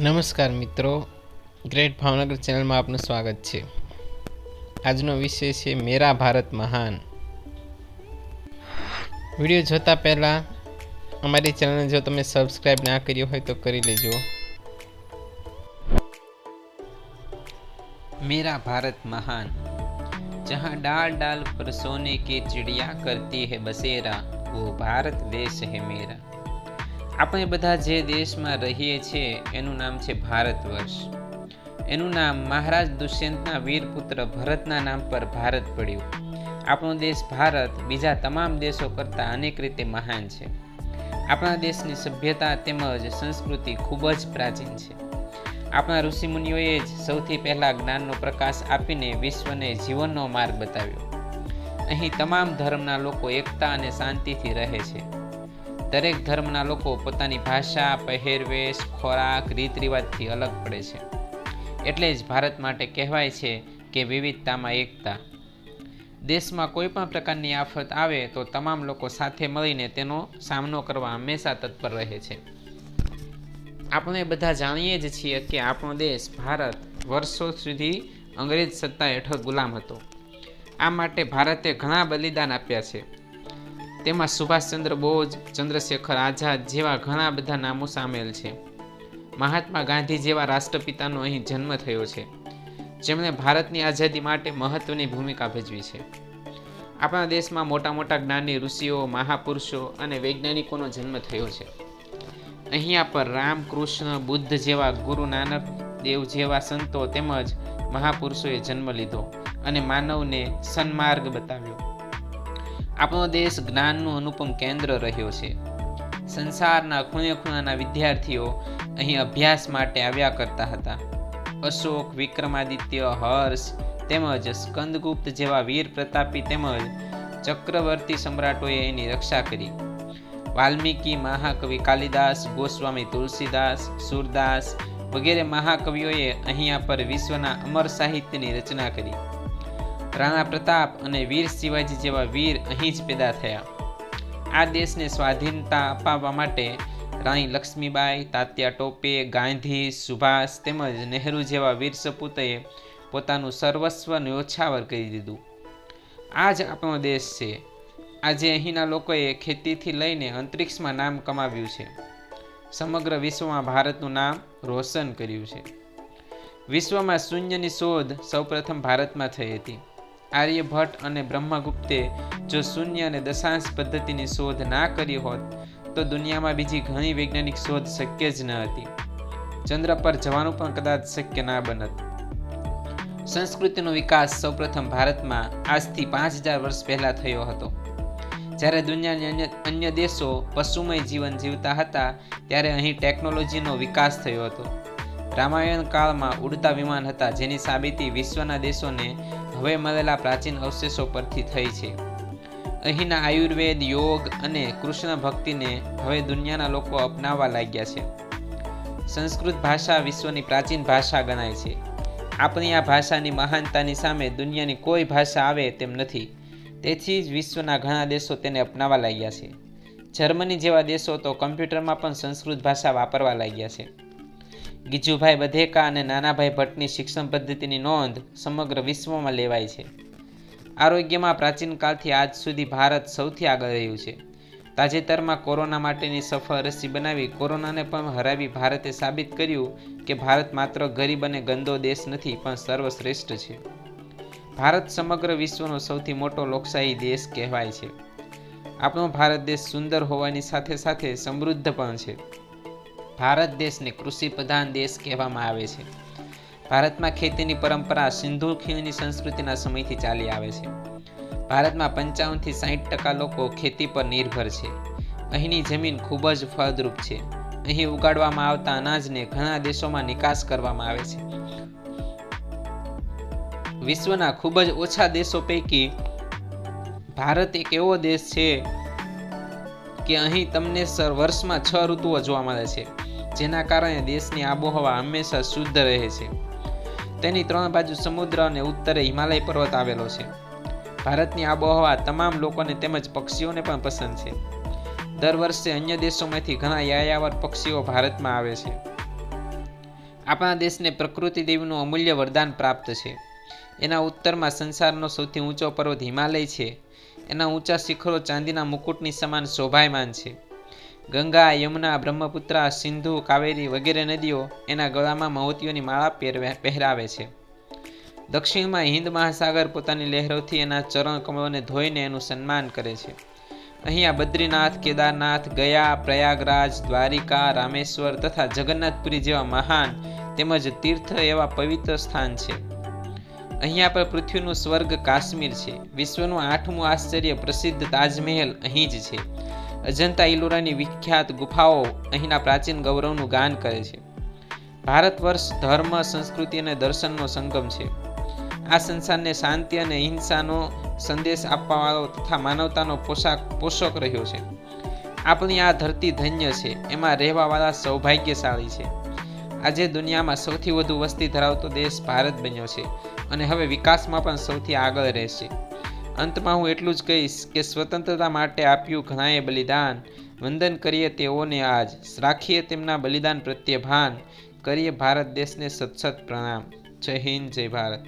નમસ્કાર મિત્રો. ગ્રેટ ભાવનગર ચેનલમાં આપનું સ્વાગત છે. આજનો વિષય છે મેરા ભારત મહાન. વીડિયો જોતા પહેલાં અમારી ચેનલને જો તમે સબસ્ક્રાઈબ ના કર્યો હોય તો કરી લેજો. મેરા ભારત મહાન. જહાં ડાલ ડાલ પર સોને કે ચિડિયા કરતી હે બસેરા, વો ભારત દેશ હે મેરા. આપણે બધા જે દેશમાં રહીએ છીએ, એનું નામ છે ભારત વર્ષ. એનું નામ મહારાજ દુષ્યંતના વીરપુત્ર ભરતના નામ પર ભારત પડ્યું. આપણો દેશ ભારત, બીજા તમામ દેશો કરતાં અનેક રીતે મહાન છે. આપણા દેશની સભ્યતા તેમજ સંસ્કૃતિ ખૂબ જ પ્રાચીન છે. આપણા ઋષિમુનિઓએ જ સૌથી પહેલાં જ્ઞાનનો પ્રકાશ આપીને વિશ્વને જીવનનો માર્ગ બતાવ્યો. અહીં તમામ ધર્મના લોકો એકતા અને શાંતિથી રહે છે. દરેક ધર્મના લોકો પોતાની ભાષા, પહેરવેશ, ખોરાક રીત રિવાજથી અલગ પડે છે. એટલે જ ભારત માટે કહેવાય છે કે વિવિધતામાં એકતા. દેશમાં કોઈ પણ પ્રકારની આફત આવે તો તમામ લોકો સાથે મળીને તેનો સામનો કરવા હંમેશા તત્પર રહે છે. આપણે બધા જાણીએ જ છીએ કે આપણો દેશ ભારત વર્ષો સુધી અંગ્રેજ સત્તા હેઠળ ગુલામ હતો. આ માટે ભારતે ઘણા બલિદાન આપ્યા છે. તેમાં સુભાષચંદ્ર બોઝ, ચંદ્રશેખર આઝાદ જેવા ઘણા બધા નામો સામેલ છે. મહાત્મા ગાંધી જેવા રાષ્ટ્રપિતાનો અહીં જન્મ થયો છે. જેમણે ભારતની આઝાદી માટે મહત્વની ભૂમિકા ભજવી છે. આપણા દેશમાં મોટા મોટા જ્ઞાની ઋષિઓ, મહાપુરુષો અને વૈજ્ઞાનિકોનો જન્મ થયો છે. અહીંયા પર રામ, કૃષ્ણ, બુદ્ધ જેવા ગુરુ નાનક, દેવ જેવા સંતો તેમજ મહાપુરુષોએ જન્મ લીધો અને માનવને સન્માર્ગ બતાવ્યો. આપણો દેશ જ્ઞાનનું અનુપમ કેન્દ્ર રહ્યો છે. સંસારના ખૂણે ખૂણાના વિદ્યાર્થીઓ અહીં અભ્યાસ માટે આવ્યા કરતા હતા. અશોક, વિક્રમાદિત્ય, હર્ષ તેમજ સ્કંદગુપ્ત જેવા વીર પ્રતાપી તેમજ ચક્રવર્તી સમ્રાટોએ એની રક્ષા કરી. વાલ્મીકી મહાકવિ કાલિદાસ, ગોસ્વામી તુલસીદાસ, સુરદાસ વગેરે મહાકવિઓએ અહીંયા પર વિશ્વના અમર સાહિત્યની રચના કરી. રાણા પ્રતાપ અને વીર શિવાજી જેવા વીર અહીં જ પેદા થયા. આ દેશને સ્વાધીનતા અપાવવા માટે રાણી લક્ષ્મીબાઈ, તાત્યા ટોપે, ગાંધી, સુભાષ તેમજ નહેરુ જેવા વીર સપૂતોએ પોતાનું સર્વસ્વ ન્યોછાવર કરી દીધું. આ જ આપણો દેશ છે. આજે અહીંના લોકોએ ખેતીથી લઈને અંતરિક્ષમાં નામ કમાવ્યું છે. સમગ્ર વિશ્વમાં ભારતનું નામ રોશન કર્યું છે. વિશ્વમાં શૂન્યની શોધ સૌપ્રથમ ભારતમાં થઈ હતી. આર્યભટ્ટ અને બ્રહ્મગુપ્તે જો શૂન્ય અને દશાંશ પદ્ધતિની શોધ ના કરી હોત, તો દુનિયામાં બીજી ઘણી વૈજ્ઞાનિક શોધ શક્ય જ ન હતી. ચંદ્ર પર જવાનું પણ કદાચ શક્ય ના બનત. સંસ્કૃતિનો વિકાસ સૌપ્રથમ ભારતમાં આજથી પાંચ હજાર વર્ષ પહેલાં થયો હતો. જ્યારે દુનિયાની અન્ય અન્ય દેશો પશુમય જીવન જીવતા હતા, ત્યારે અહીં ટેકનોલોજીનો વિકાસ થયો હતો. રામાયણ કાળમાં ઉડતા વિમાન હતા, જેની સાબિતી વિશ્વના દેશોને હવે મળેલા પ્રાચીન અવશેષો પરથી થઈ છે. અહીંના આયુર્વેદ, યોગ અને કૃષ્ણ ભક્તિને હવે દુનિયાના લોકો અપનાવવા લાગ્યા છે. સંસ્કૃત ભાષા વિશ્વની પ્રાચીન ભાષા ગણાય છે. આપણી આ ભાષાની મહાનતાની સામે દુનિયાની કોઈ ભાષા આવે તેમ નથી. તેથી જ વિશ્વના ઘણા દેશો તેને અપનાવવા લાગ્યા છે. જર્મની જેવા દેશો તો કમ્પ્યુટરમાં પણ સંસ્કૃત ભાષા વાપરવા લાગ્યા છે. ગીજુભાઈ બધેકા અને નાનાભાઈ ભટ્ટની શિક્ષણ પદ્ધતિની નોંધ સમગ્ર વિશ્વમાં લેવાય છે. આરોગ્યમાં પ્રાચીન કાળથી આજ સુધી ભારત સૌથી આગળ રહ્યું છે. તાજેતરમાં કોરોના માટેની સફળ રસી બનાવી કોરોનાને પણ હરાવી ભારતે સાબિત કર્યું કે ભારત માત્ર ગરીબ અને ગંદો દેશ નથી, પણ સર્વશ્રેષ્ઠ છે. ભારત સમગ્ર વિશ્વનો સૌથી મોટો લોકશાહી દેશ કહેવાય છે. આપણો ભારત દેશ સુંદર હોવાની સાથે સાથે સમૃદ્ધ પણ છે. ભારત દેશને કૃષિ પ્રધાન દેશ કહેવામાં આવે છે. ભારતમાં ખેતીની પરંપરા સિંધુ ખીણની સંસ્કૃતિના સમયથી ચાલી આવે છે. ભારતમાં પંચાવનથી સાહીઠ ટકા લોકો ખેતી પર નિર્ભર છે. અહીંની જમીન ખૂબ જ ફળદ્રુપ છે. અહીં ઉગાડવામાં આવતા અનાજને ઘણા દેશોમાં નિકાસ કરવામાં આવે છે. વિશ્વના ખૂબ જ ઓછા દેશો પૈકી ભારત એક એવો દેશ છે કે અહીં તમને વર્ષમાં છ ઋતુઓ જોવા મળે છે, જેના કારણે દેશની આબોહવા હંમેશા શુદ્ધ રહે છે. તેની ત્રણ બાજુ સમુદ્ર અને ઉત્તરે હિમાલય પર્વત આવેલો છે. ભારતની આબોહવા તમામ લોકોને તેમજ પક્ષીઓને પણ પસંદ છે. દર વર્ષે અન્ય દેશોમાંથી ઘણા યાયાવર પક્ષીઓ ભારતમાં આવે છે. આપણા દેશને પ્રકૃતિ દેવીનું અમૂલ્ય વરદાન પ્રાપ્ત છે. એના ઉત્તરમાં સંસારનો સૌથી ઊંચો પર્વત હિમાલય છે. એના ઊંચા શિખરો ચાંદીના મુકુટની સમાન શોભાયમાન છે. ગંગા, યમુના, બ્રહ્મપુત્રા, સિંધુ, કાવેરી વગેરે નદીઓ એના ગળામાં મોતીઓની માળા પહેરાવે છે. દક્ષિણમાં હિન્દ મહાસાગર પોતાની લહેરોથી એના ચરણ કમળોને ધોઈને એનું સન્માન કરે છે. અહીંયા બદ્રીનાથ, કેદારનાથ, ગયા, પ્રયાગરાજ, દ્વારિકા, રામેશ્વર તથા જગન્નાથપુરી જેવા મહાન તેમજ તીર્થ એવા પવિત્ર સ્થાન છે. અહીંયા પર પૃથ્વીનું સ્વર્ગ કાશ્મીર છે. વિશ્વનું આઠમું આશ્ચર્ય પ્રસિદ્ધ તાજમહેલ અહીં જ છે. અજંતા ઇલોરાની વિખ્યાત ગુફાઓ અહીંના પ્રાચીન ગૌરવનું ગાન કરે છે. ભારત વર્ષ ધર્મ, સંસ્કૃતિ અને દર્શનનો સંગમ છે. આ સંસારને શાંતિ અને અહિંસાનો સંદેશ આપવાવાળો તથા માનવતાનો પોશાક, પોષક રહ્યો છે. આપણી આ ધરતી ધન્ય છે. એમાં રહેવાવાળા સૌભાગ્યશાળી છે. આજે દુનિયામાં સૌથી વધુ વસ્તી ધરાવતો દેશ ભારત બન્યો છે અને હવે વિકાસમાં પણ સૌથી આગળ રહેશે. અંતમાં હું એટલું જ કહીશ કે સ્વતંત્રતા માટે આપ્યું ઘણાએ બલિદાન. વંદન કરીએ તેઓને આજ. રાખીએ તેમના બલિદાન પ્રત્યે ભાન. કરીએ ભારત દેશને સત સત પ્રણામ. જય હિન્દ, જય ભારત.